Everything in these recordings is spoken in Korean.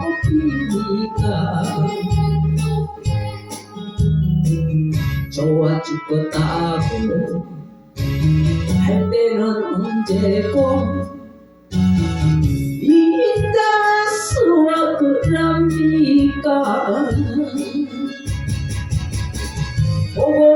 꽃피니까. 좋아 죽었다고 할 때는 언제고 인자스러워 그랍니까 보고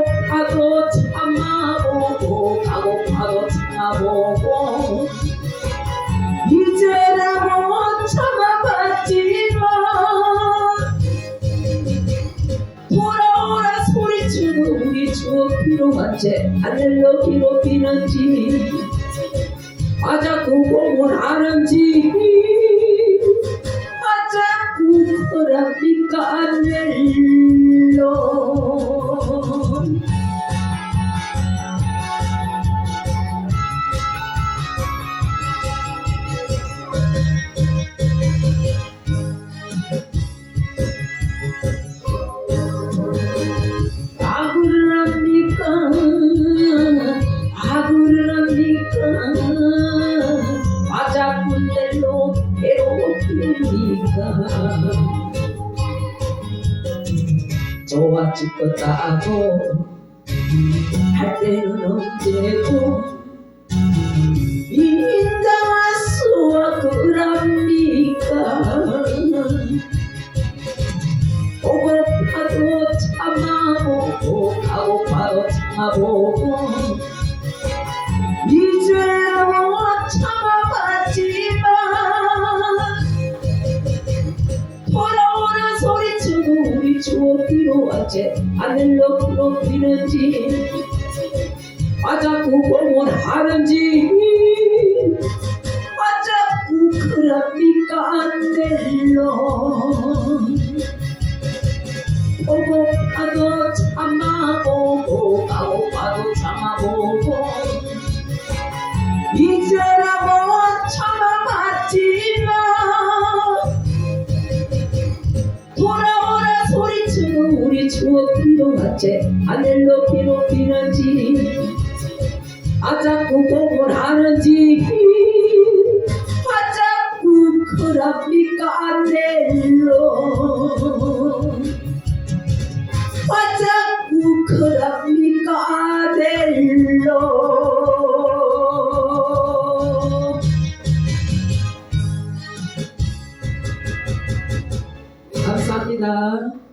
필요한채 하늘로 괴롭히는지. 아 자꾸 공을 하는지. 아 자꾸 허락니까 안 내려 괴롭힙니까 좋아 죽겠다고 할 때는 언제고 인자와 수와 그랍니까? 오고파도 참아보고 가고파도 참아보고 ಸುಖಿರೋ ಅಚೆ ಅದೆಲ್ಲೋ ಕಿನಜಿ ಅಜ ಕೂಪ ಮೋರ್ ಹಾರಂಜಿ 추억 뒤로갔지? 하늘로 괴롭히는지. 아자꾸 공을 하는지. 아자꾸 안 될러 어쩌고 그럽니까? 아들로. 감사합니다.